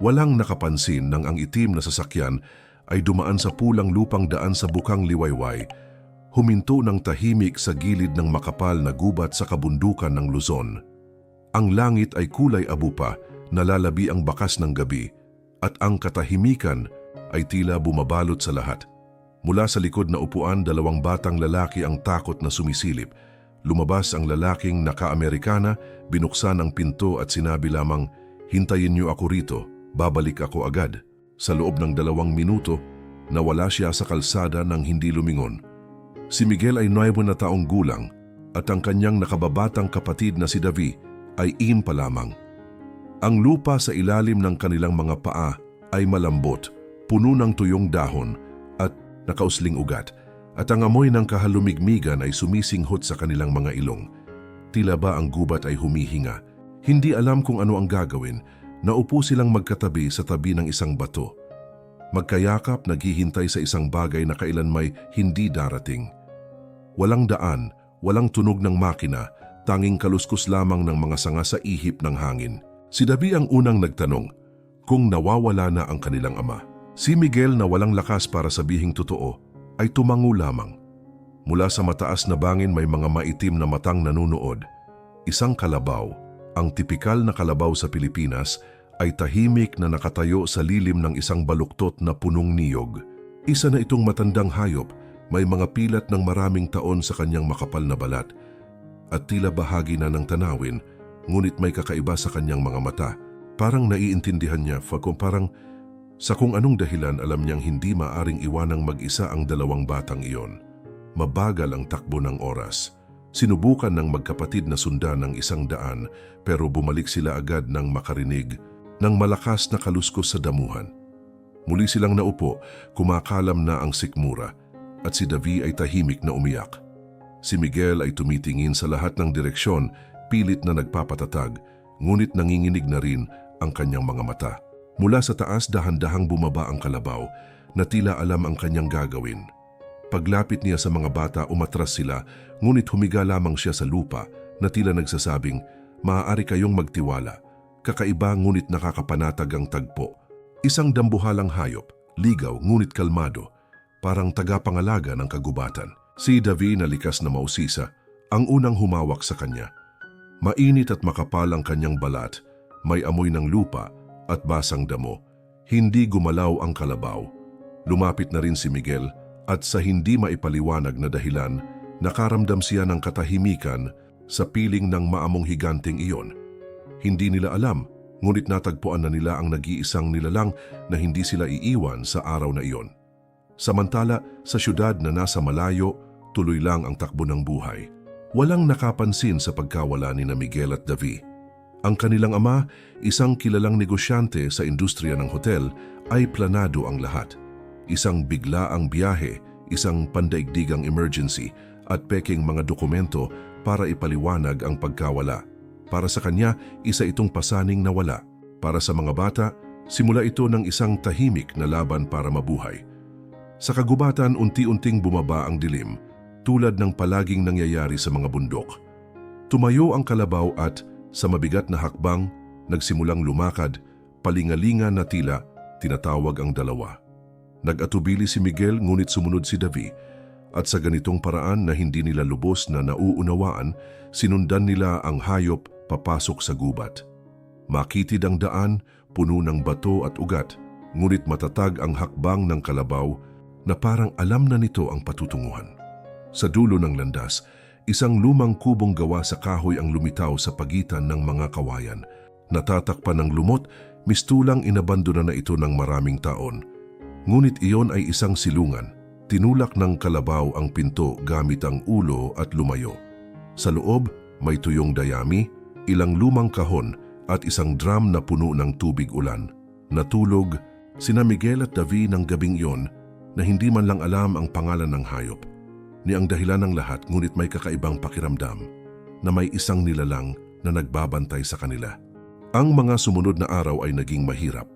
Walang nakapansin nang ang itim na sasakyan ay dumaan sa pulang lupang daan sa bukang liwayway, huminto ng tahimik sa gilid ng makapal na gubat sa kabundukan ng Luzon. Ang langit ay kulay abu pa, nalalabi ang bakas ng gabi, at ang katahimikan ay tila bumabalot sa lahat. Mula sa likod na upuan, dalawang batang lalaki ang takot na sumisilip. Lumabas ang lalaking naka-Amerikana, binuksan ang pinto at sinabi lamang, Hintayin niyo ako rito, babalik ako agad. Sa loob ng dalawang minuto, nawala siya sa kalsada nang hindi lumingon. Si Miguel ay 9 na taong gulang at ang kanyang nakababatang kapatid na si Davi ay im pa lamang. Ang lupa sa ilalim ng kanilang mga paa ay malambot, puno ng tuyong dahon at nakausling ugat at ang amoy ng kahalumigmigan ay sumisinghot sa kanilang mga ilong. Tila ba ang gubat ay humihinga? Hindi alam kung ano ang gagawin. Naupo silang magkatabi sa tabi ng isang bato. Magkayakap naghihintay sa isang bagay na kailan may hindi darating. Walang daan, walang tunog ng makina, tanging kaluskos lamang ng mga sanga sa ihip ng hangin. Si Dabi ang unang nagtanong kung nawawala na ang kanilang ama. Si Miguel na walang lakas para sabihing totoo ay tumango lamang. Mula sa mataas na bangin may mga maitim na matang nanunood. Isang kalabaw, ang tipikal na kalabaw sa Pilipinas, ay tahimik na nakatayo sa lilim ng isang baluktot na punong niyog. Isa na itong matandang hayop, may mga pilat ng maraming taon sa kanyang makapal na balat. At tila bahagi na ng tanawin, ngunit may kakaiba sa kanyang mga mata. Parang naiintindihan niya, kung parang sa kung anong dahilan alam niyang hindi maaring iwanang mag-isa ang dalawang batang iyon. Mabagal ang takbo ng oras. Sinubukan ng magkapatid na sundan ng isang daan pero bumalik sila agad ng makarinig ng malakas na kaluskos sa damuhan. Muli silang naupo, kumakalam na ang sikmura at si Davi ay tahimik na umiyak. Si Miguel ay tumitingin sa lahat ng direksyon, pilit na nagpapatatag, ngunit nanginginig na rin ang kanyang mga mata. Mula sa taas dahan-dahang bumaba ang kalabaw na tila alam ang kanyang gagawin. Paglapit niya sa mga bata, umatras sila, ngunit humiga lamang siya sa lupa na tila nagsasabing, maaari kayong magtiwala. Kakaiba ngunit nakakapanatag ang tagpo. Isang dambuhalang hayop, ligaw ngunit kalmado, parang tagapangalaga ng kagubatan. Si Davi na likas na mausisa, ang unang humawak sa kanya. Mainit at makapal ang kanyang balat, may amoy ng lupa at basang damo. Hindi gumalaw ang kalabaw. Lumapit na rin si Miguel at sa hindi maipaliwanag na dahilan, nakaramdam siya ng katahimikan sa piling ng maamong higanting iyon. Hindi nila alam, ngunit natagpuan na nila ang nag-iisang nilalang na hindi sila iiwan sa araw na iyon. Samantala, sa syudad na nasa malayo, tuloy lang ang takbo ng buhay. Walang nakapansin sa pagkawala ni na Miguel at Davi. Ang kanilang ama, isang kilalang negosyante sa industriya ng hotel, ay planado ang lahat isang biglaang biyahe, isang pandaigdigang emergency at peking mga dokumento para ipaliwanag ang pagkawala. Para sa kanya, isa itong pasaning nawala. Para sa mga bata, simula ito ng isang tahimik na laban para mabuhay. Sa kagubatan, unti-unting bumaba ang dilim, tulad ng palaging nangyayari sa mga bundok. Tumayo ang kalabaw at, sa mabigat na hakbang, nagsimulang lumakad, palingalinga na tila, tinatawag ang dalawa. Nag-atubili si Miguel ngunit sumunod si Davi at sa ganitong paraan na hindi nila lubos na nauunawaan, sinundan nila ang hayop papasok sa gubat. Makitid ang daan, puno ng bato at ugat, ngunit matatag ang hakbang ng kalabaw na parang alam na nito ang patutunguhan. Sa dulo ng landas, isang lumang kubong gawa sa kahoy ang lumitaw sa pagitan ng mga kawayan. Natatakpan ng lumot, mistulang inabandona na ito ng maraming taon Ngunit iyon ay isang silungan. Tinulak ng kalabaw ang pinto gamit ang ulo at lumayo. Sa loob, may tuyong dayami, ilang lumang kahon at isang drum na puno ng tubig ulan. Natulog, sina Miguel at Davi ng gabing iyon na hindi man lang alam ang pangalan ng hayop. Ni ang dahilan ng lahat ngunit may kakaibang pakiramdam na may isang nilalang na nagbabantay sa kanila. Ang mga sumunod na araw ay naging mahirap.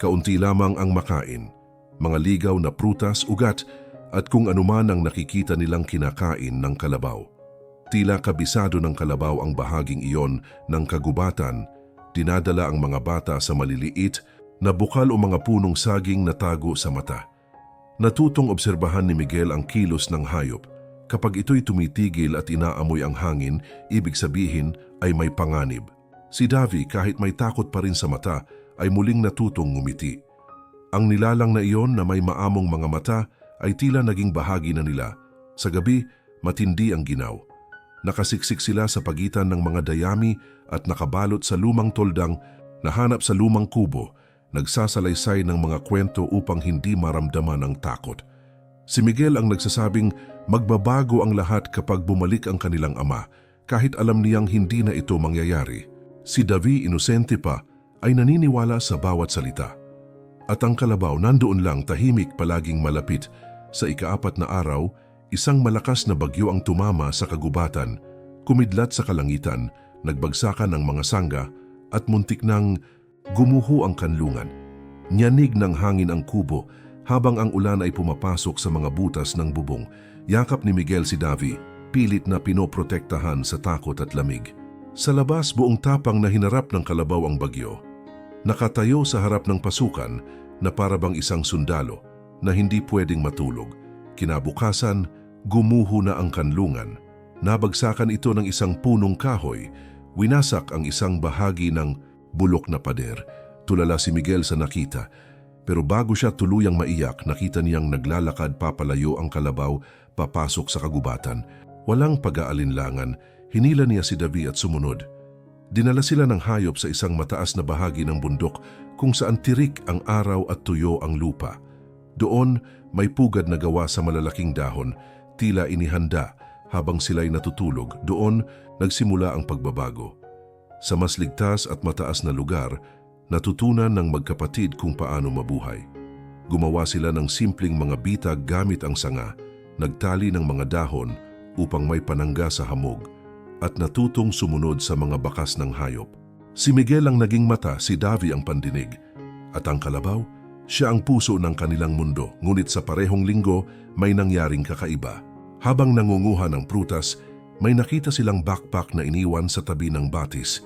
Kaunti lamang ang makain mga ligaw na prutas, ugat at kung anuman ang nakikita nilang kinakain ng kalabaw. Tila kabisado ng kalabaw ang bahaging iyon ng kagubatan, dinadala ang mga bata sa maliliit, na bukal o mga punong saging na tago sa mata. Natutong obserbahan ni Miguel ang kilos ng hayop. Kapag ito'y tumitigil at inaamoy ang hangin, ibig sabihin ay may panganib. Si Davi kahit may takot pa rin sa mata ay muling natutong ngumiti. Ang nilalang na iyon na may maamong mga mata ay tila naging bahagi na nila. Sa gabi, matindi ang ginaw. Nakasiksik sila sa pagitan ng mga dayami at nakabalot sa lumang toldang na hanap sa lumang kubo, nagsasalaysay ng mga kwento upang hindi maramdaman ang takot. Si Miguel ang nagsasabing magbabago ang lahat kapag bumalik ang kanilang ama, kahit alam niyang hindi na ito mangyayari. Si Davi inosente pa ay naniniwala sa bawat salita. At ang kalabaw nandoon lang tahimik palaging malapit. Sa ikaapat na araw, isang malakas na bagyo ang tumama sa kagubatan, kumidlat sa kalangitan, nagbagsakan ang mga sangga at muntik nang gumuho ang kanlungan. Nyanig ng hangin ang kubo habang ang ulan ay pumapasok sa mga butas ng bubong. Yakap ni Miguel si Davi, pilit na pinoprotektahan sa takot at lamig. Sa labas, buong tapang na hinarap ng kalabaw ang bagyo. Nakatayo sa harap ng pasukan na parabang isang sundalo na hindi pwedeng matulog. Kinabukasan, gumuho na ang kanlungan. Nabagsakan ito ng isang punong kahoy. Winasak ang isang bahagi ng bulok na pader. Tulala si Miguel sa nakita. Pero bago siya tuluyang maiyak, nakita niyang naglalakad papalayo ang kalabaw papasok sa kagubatan. Walang pag-aalinlangan, hinila niya si Davi at sumunod. Dinala sila ng hayop sa isang mataas na bahagi ng bundok kung saan tirik ang araw at tuyo ang lupa. Doon, may pugad na gawa sa malalaking dahon, tila inihanda habang sila'y natutulog. Doon, nagsimula ang pagbabago. Sa mas ligtas at mataas na lugar, natutunan ng magkapatid kung paano mabuhay. Gumawa sila ng simpleng mga bitag gamit ang sanga, nagtali ng mga dahon upang may panangga sa hamog, at natutong sumunod sa mga bakas ng hayop. Si Miguel ang naging mata, si Davi ang pandinig, at ang kalabaw, siya ang puso ng kanilang mundo, ngunit sa parehong linggo may nangyaring kakaiba. Habang nangunguha ng prutas, may nakita silang backpack na iniwan sa tabi ng batis.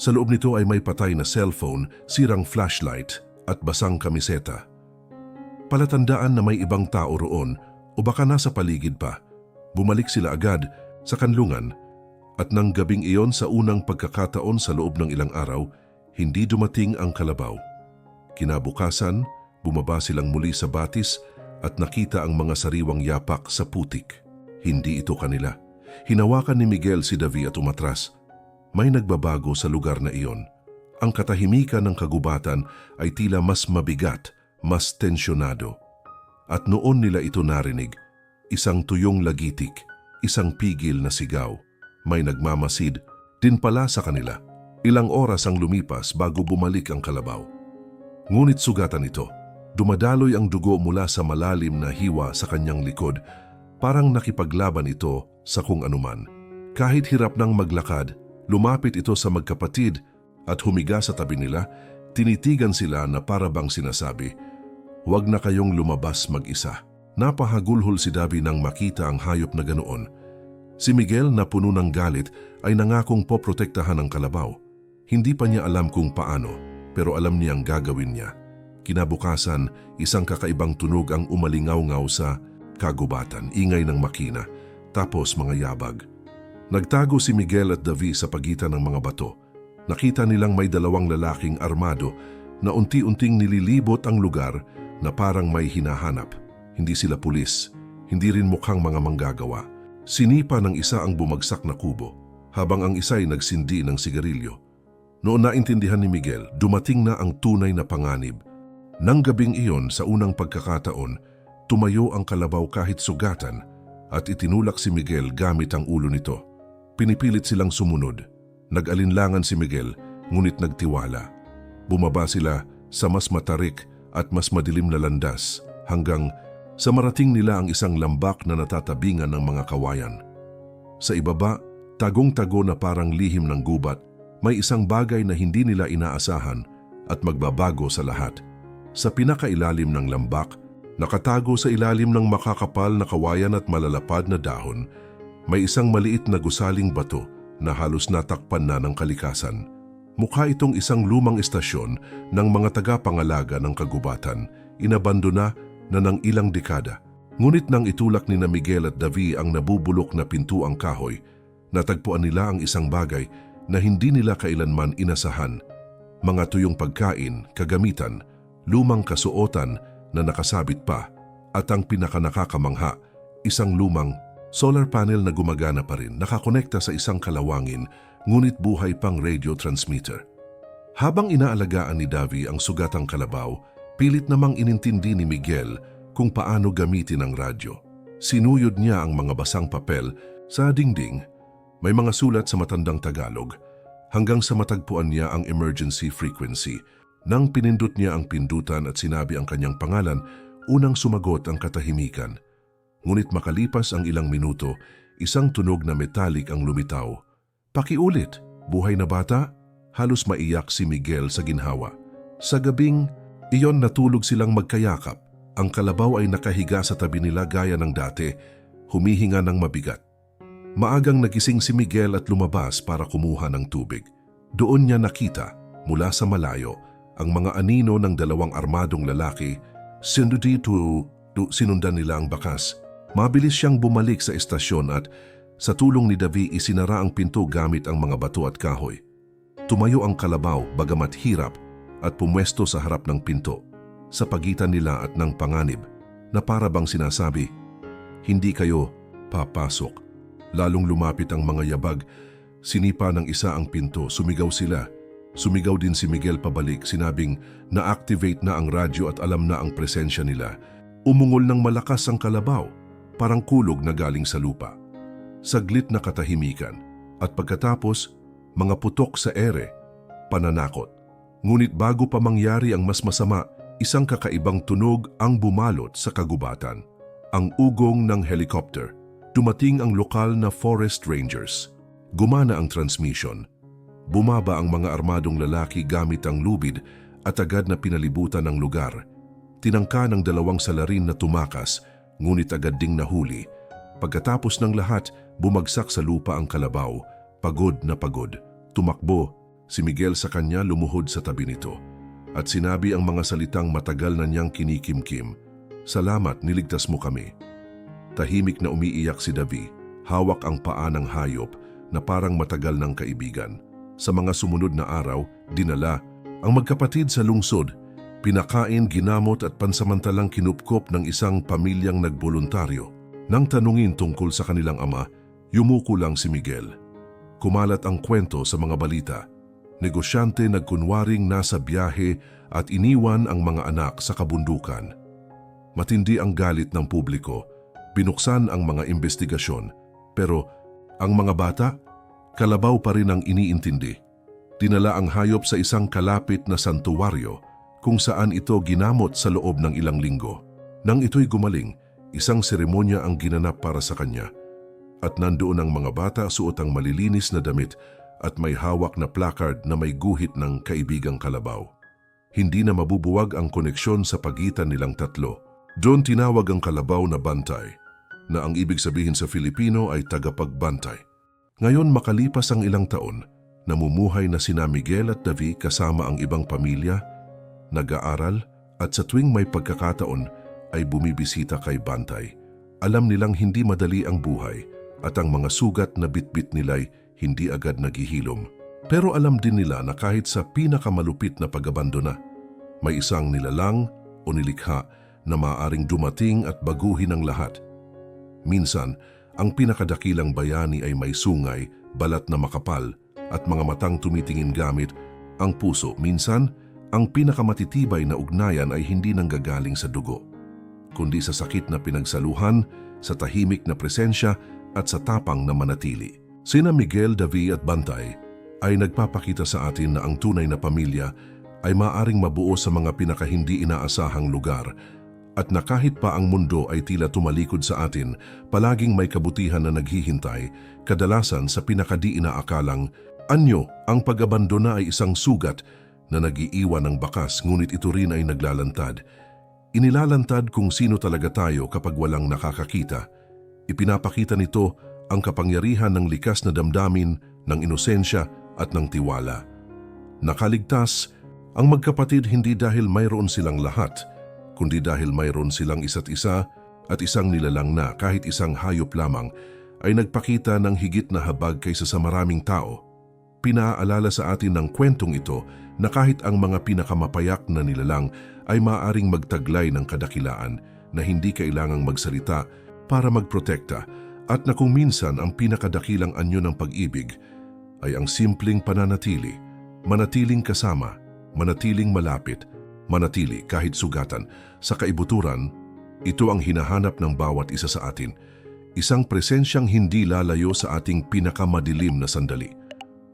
Sa loob nito ay may patay na cellphone, sirang flashlight at basang kamiseta. Palatandaan na may ibang tao roon o baka nasa paligid pa. Bumalik sila agad sa kanlungan at nang gabing iyon sa unang pagkakataon sa loob ng ilang araw, hindi dumating ang kalabaw. Kinabukasan, bumaba silang muli sa batis at nakita ang mga sariwang yapak sa putik. Hindi ito kanila. Hinawakan ni Miguel si Davi at umatras. May nagbabago sa lugar na iyon. Ang katahimikan ng kagubatan ay tila mas mabigat, mas tensyonado. At noon nila ito narinig, isang tuyong lagitik, isang pigil na sigaw may nagmamasid din pala sa kanila. Ilang oras ang lumipas bago bumalik ang kalabaw. Ngunit sugatan ito, dumadaloy ang dugo mula sa malalim na hiwa sa kanyang likod, parang nakipaglaban ito sa kung anuman. Kahit hirap ng maglakad, lumapit ito sa magkapatid at humiga sa tabi nila, tinitigan sila na parabang sinasabi, Huwag na kayong lumabas mag-isa. Napahagulhol si Davi nang makita ang hayop na ganoon. Si Miguel na puno ng galit ay nangakong poprotektahan ang kalabaw. Hindi pa niya alam kung paano, pero alam niyang gagawin niya. Kinabukasan, isang kakaibang tunog ang umalingaw-ngaw sa kagubatan, ingay ng makina, tapos mga yabag. Nagtago si Miguel at Davi sa pagitan ng mga bato. Nakita nilang may dalawang lalaking armado na unti-unting nililibot ang lugar na parang may hinahanap. Hindi sila pulis, hindi rin mukhang mga manggagawa. Sinipa ng isa ang bumagsak na kubo, habang ang isa'y nagsindi ng sigarilyo. Noon naintindihan ni Miguel, dumating na ang tunay na panganib. Nang gabing iyon sa unang pagkakataon, tumayo ang kalabaw kahit sugatan at itinulak si Miguel gamit ang ulo nito. Pinipilit silang sumunod. Nag-alinlangan si Miguel, ngunit nagtiwala. Bumaba sila sa mas matarik at mas madilim na landas hanggang sa marating nila ang isang lambak na natatabingan ng mga kawayan. Sa ibaba, tagong-tago na parang lihim ng gubat, may isang bagay na hindi nila inaasahan at magbabago sa lahat. Sa pinakailalim ng lambak, nakatago sa ilalim ng makakapal na kawayan at malalapad na dahon, may isang maliit na gusaling bato na halos natakpan na ng kalikasan. Mukha itong isang lumang istasyon ng mga tagapangalaga ng kagubatan, inabandona na ng ilang dekada. Ngunit nang itulak ni na Miguel at Davi ang nabubulok na pintuang kahoy, natagpuan nila ang isang bagay na hindi nila kailanman inasahan. Mga tuyong pagkain, kagamitan, lumang kasuotan na nakasabit pa, at ang pinakanakakamangha, isang lumang solar panel na gumagana pa rin, nakakonekta sa isang kalawangin, ngunit buhay pang radio transmitter. Habang inaalagaan ni Davi ang sugatang kalabaw, pilit namang inintindi ni Miguel kung paano gamitin ang radyo. Sinuyod niya ang mga basang papel sa dingding. May mga sulat sa matandang Tagalog hanggang sa matagpuan niya ang emergency frequency. Nang pinindot niya ang pindutan at sinabi ang kanyang pangalan, unang sumagot ang katahimikan. Ngunit makalipas ang ilang minuto, isang tunog na metalik ang lumitaw. Pakiulit, buhay na bata? Halos maiyak si Miguel sa ginhawa. Sa gabing, iyon natulog silang magkayakap. Ang kalabaw ay nakahiga sa tabi nila gaya ng dati, humihinga ng mabigat. Maagang nagising si Miguel at lumabas para kumuha ng tubig. Doon niya nakita, mula sa malayo, ang mga anino ng dalawang armadong lalaki. Sindudi to, to sinundan nila ang bakas. Mabilis siyang bumalik sa estasyon at sa tulong ni Davi isinara ang pinto gamit ang mga bato at kahoy. Tumayo ang kalabaw bagamat hirap at pumwesto sa harap ng pinto sa pagitan nila at ng panganib na para bang sinasabi, Hindi kayo papasok. Lalong lumapit ang mga yabag, sinipa ng isa ang pinto, sumigaw sila. Sumigaw din si Miguel pabalik, sinabing na-activate na ang radyo at alam na ang presensya nila. Umungol ng malakas ang kalabaw, parang kulog na galing sa lupa. Saglit na katahimikan at pagkatapos, mga putok sa ere, pananakot. Ngunit bago pa mangyari ang mas masama, isang kakaibang tunog ang bumalot sa kagubatan. Ang ugong ng helicopter. Dumating ang lokal na forest rangers. Gumana ang transmission. Bumaba ang mga armadong lalaki gamit ang lubid at agad na pinalibutan ang lugar. Tinangka ng dalawang salarin na tumakas, ngunit agad ding nahuli. Pagkatapos ng lahat, bumagsak sa lupa ang kalabaw, pagod na pagod. Tumakbo, si Miguel sa kanya lumuhod sa tabi nito. At sinabi ang mga salitang matagal na niyang kinikimkim, Salamat, niligtas mo kami. Tahimik na umiiyak si Davi, hawak ang paa ng hayop na parang matagal ng kaibigan. Sa mga sumunod na araw, dinala ang magkapatid sa lungsod, pinakain, ginamot at pansamantalang kinupkop ng isang pamilyang nagboluntaryo. Nang tanungin tungkol sa kanilang ama, yumuko lang si Miguel. Kumalat ang kwento sa mga balita. Negosyante nagkunwaring nasa biyahe at iniwan ang mga anak sa kabundukan. Matindi ang galit ng publiko binuksan ang mga investigasyon, pero ang mga bata, kalabaw pa rin ang iniintindi. Dinala ang hayop sa isang kalapit na santuwaryo kung saan ito ginamot sa loob ng ilang linggo. Nang ito'y gumaling, isang seremonya ang ginanap para sa kanya. At nandoon ang mga bata suot ang malilinis na damit at may hawak na placard na may guhit ng kaibigang kalabaw. Hindi na mabubuwag ang koneksyon sa pagitan nilang tatlo. Doon tinawag ang kalabaw na bantay na ang ibig sabihin sa Filipino ay tagapagbantay. Ngayon makalipas ang ilang taon, namumuhay na sina Miguel at Davi kasama ang ibang pamilya, nag-aaral at sa tuwing may pagkakataon ay bumibisita kay Bantay. Alam nilang hindi madali ang buhay at ang mga sugat na bitbit nila'y hindi agad naghihilom. Pero alam din nila na kahit sa pinakamalupit na pag-abandona, may isang nilalang o nilikha na maaaring dumating at baguhin ang lahat – Minsan, ang pinakadakilang bayani ay may sungay, balat na makapal, at mga matang tumitingin gamit ang puso. Minsan, ang pinakamatitibay na ugnayan ay hindi nanggagaling sa dugo, kundi sa sakit na pinagsaluhan, sa tahimik na presensya at sa tapang na manatili. Sina Miguel, Davi at Bantay ay nagpapakita sa atin na ang tunay na pamilya ay maaring mabuo sa mga pinakahindi inaasahang lugar at na kahit pa ang mundo ay tila tumalikod sa atin, palaging may kabutihan na naghihintay, kadalasan sa pinakadi inaakalang, anyo ang pag-abandona ay isang sugat na nagiiwan ng bakas ngunit ito rin ay naglalantad. Inilalantad kung sino talaga tayo kapag walang nakakakita. Ipinapakita nito ang kapangyarihan ng likas na damdamin, ng inosensya at ng tiwala. Nakaligtas ang magkapatid hindi dahil mayroon silang lahat, kundi dahil mayroon silang isa't isa at isang nilalang na kahit isang hayop lamang ay nagpakita ng higit na habag kaysa sa maraming tao. Pinaalala sa atin ng kwentong ito na kahit ang mga pinakamapayak na nilalang ay maaring magtaglay ng kadakilaan na hindi kailangang magsalita para magprotekta at na kung minsan ang pinakadakilang anyo ng pag-ibig ay ang simpleng pananatili, manatiling kasama, manatiling malapit, manatili kahit sugatan. Sa kaibuturan, ito ang hinahanap ng bawat isa sa atin, isang presensyang hindi lalayo sa ating pinakamadilim na sandali.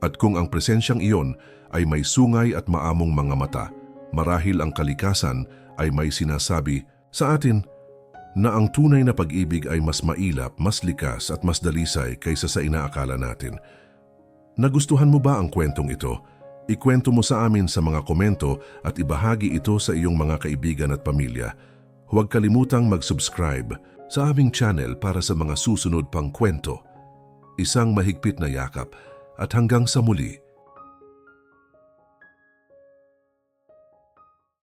At kung ang presensyang iyon ay may sungay at maamong mga mata, marahil ang kalikasan ay may sinasabi sa atin na ang tunay na pag-ibig ay mas mailap, mas likas at mas dalisay kaysa sa inaakala natin. Nagustuhan mo ba ang kwentong ito? Ikwento mo sa amin sa mga komento at ibahagi ito sa iyong mga kaibigan at pamilya. Huwag kalimutang mag-subscribe sa aming channel para sa mga susunod pang kwento. Isang mahigpit na yakap at hanggang sa muli.